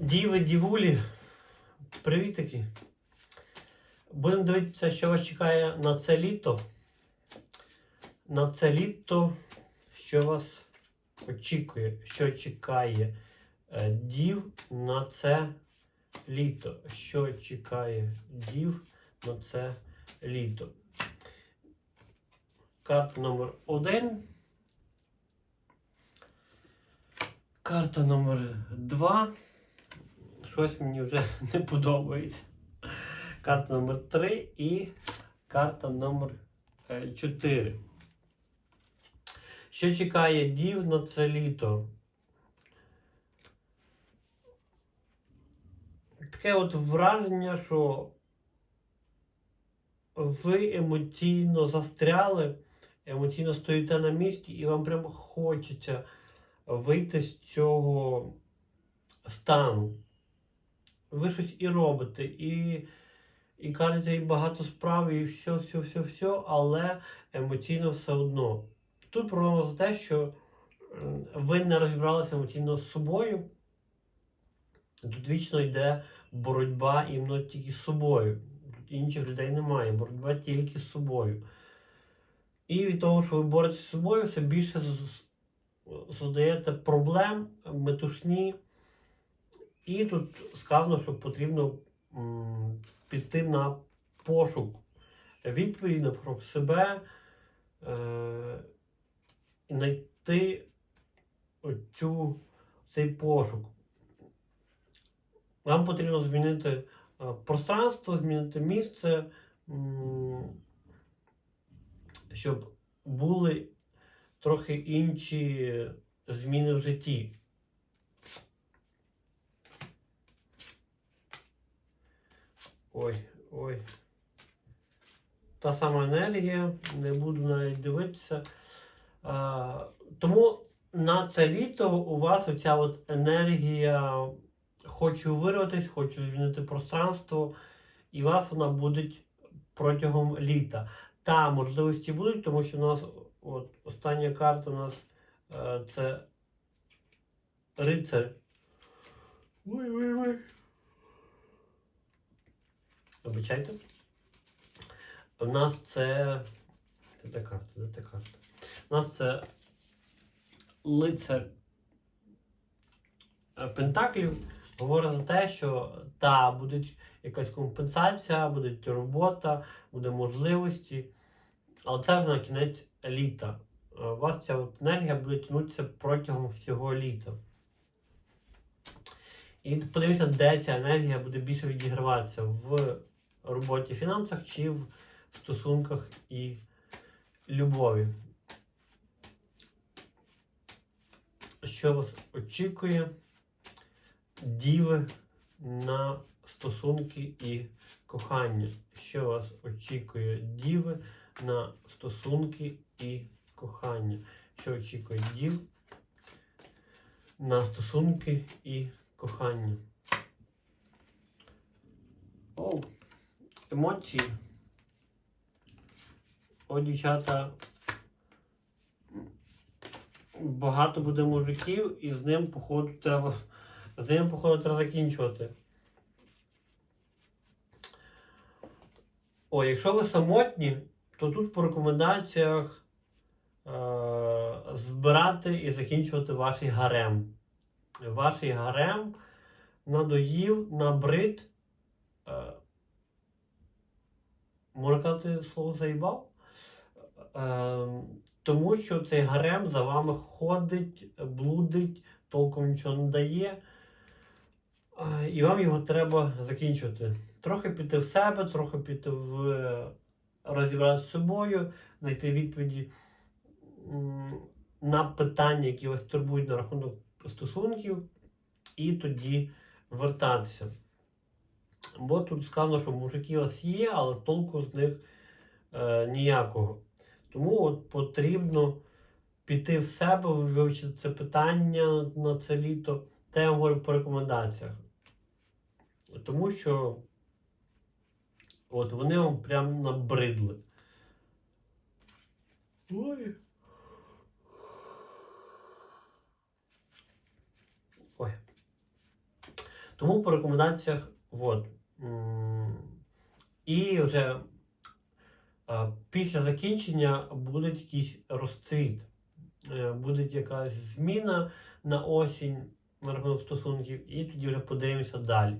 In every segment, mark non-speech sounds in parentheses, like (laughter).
Діви, дівулі, привітики. Будемо дивитися, що вас чекає на це літо. На це літо, що вас очікує, що чекає е, дів на це літо. Що чекає дів на це літо. Карта номер один. Карта номер два. Щось мені вже (laughs) не подобається. Карта номер 3 і карта номер 4. Що чекає дів на це літо? Таке от враження, що ви емоційно застряли, емоційно стоїте на місці, і вам прямо хочеться вийти з цього стану. Ви щось і робите, і, і кажете, і багато справ, і все, все, все, все, але емоційно все одно. Тут проблема за те, що ви не розібралися емоційно з собою. Тут вічно йде боротьба іменно тільки з собою. Тут інших людей немає, боротьба тільки з собою. І від того, що ви боретеся з собою, все більше з- проблем, метушні. І тут сказано, що потрібно піти на пошук відповіді на пошук себе, е, і знайти оцю, цей пошук. Вам потрібно змінити е, пространство, змінити місце, щоб були трохи інші зміни в житті. Ой, ой. Та сама енергія, не буду навіть дивитися. А, тому на це літо у вас оця от енергія хочу вирватися, хочу змінити пространство, і вас вона буде протягом літа. Та можливості будуть, тому що у нас от, остання карта у нас е, це рицар. Ой, ой, ой. Вибачайте. У нас це. Де та карта? Де та карта? У нас це лицар е, Пентаклів говорить за те, що та, буде якась компенсація, буде робота, буде можливості. Але це вже на кінець літа. Е, У вас ця от енергія буде тягнутися протягом всього літа. І подивіться, де ця енергія буде більше відіграватися в роботі, фінансах чи в стосунках і любові. Що вас очікує? Діви на стосунки і кохання. Що вас очікує діви на стосунки і кохання? Що очікує дів на стосунки і кохання? О, емоції. О, дівчата. Багато буде мужиків, і з ним, походу, треба. З ним, походу, треба закінчувати. О, якщо ви самотні, то тут по рекомендаціях е- збирати і закінчувати ваш гарем. Ваш гарем надоїв, набрид. Е- можна слово заїбав? Е- тому що цей гарем за вами ходить, блудить, толком нічого не дає. Е, І вам його треба закінчувати. Трохи піти в себе, трохи піти в розібратися з собою, знайти відповіді на питання, які вас турбують на рахунок стосунків, і тоді вертатися. Бо тут сказано, що мужики у вас є, але толку з них е, ніякого. Тому от потрібно піти в себе, вивчити це питання на це літо. Та я говорю по рекомендаціях. Тому що от вони вам прям набридли. Ой. Ой. Тому по рекомендаціях, от. І вже після закінчення буде якийсь розцвіт, е, буде якась зміна на осінь на рахунок стосунків, і тоді вже подивимося далі.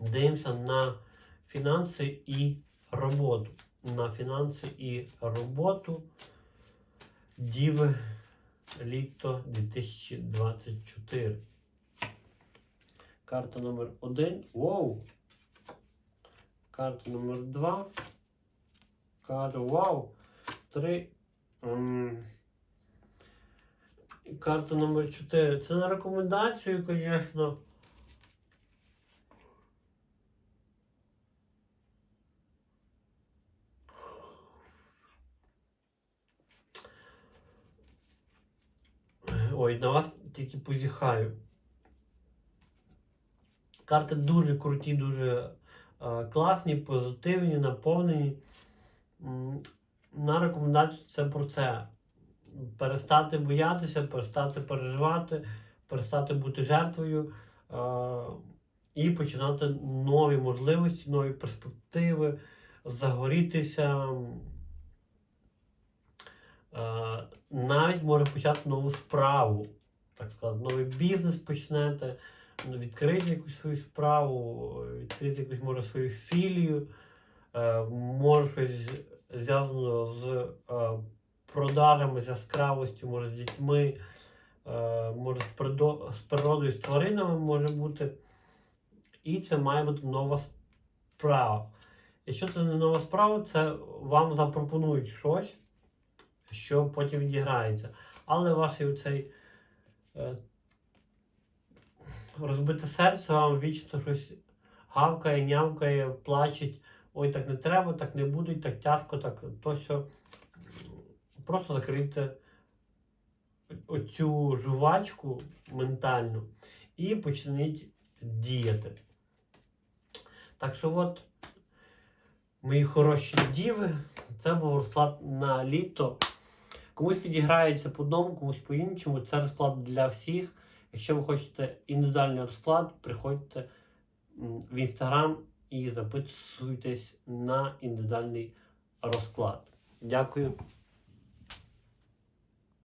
Дивимося на фінанси і роботу. На фінанси і роботу Діви літо 2024. Карта номер 1. Вау! Карта номер 2. Карта вау! 3. І карта номер 4. Це на рекомендацію, звісно. Ой, на вас тільки позіхаю. Карти дуже круті, дуже е, класні, позитивні, наповнені. На рекомендацію це про це. Перестати боятися, перестати переживати, перестати бути жертвою е, і починати нові можливості, нові перспективи, загорітися. Е, навіть може почати нову справу, так сказати, новий бізнес почнете, відкрити якусь свою справу, відкрити якусь може свою філію, е, може щось зв'язано з е, продажами, з яскравостю, може з дітьми, е, може з, природою, з тваринами може бути. І це має бути нова справа. Якщо це не нова справа, це вам запропонують щось що потім відіграється. Але ваш цей розбите серце вам вічно щось гавкає, нявкає, плачеть. Ой, так не треба, так не буде, так тяжко, так то що. Просто закрийте оцю жувачку ментальну і почніть діяти. Так що от, мої хороші діви, це був розклад на літо. Комусь підіграється по одному, комусь по-іншому. Це розклад для всіх. Якщо ви хочете індивідуальний розклад, приходьте в інстаграм і записуйтесь на індивідуальний розклад. Дякую.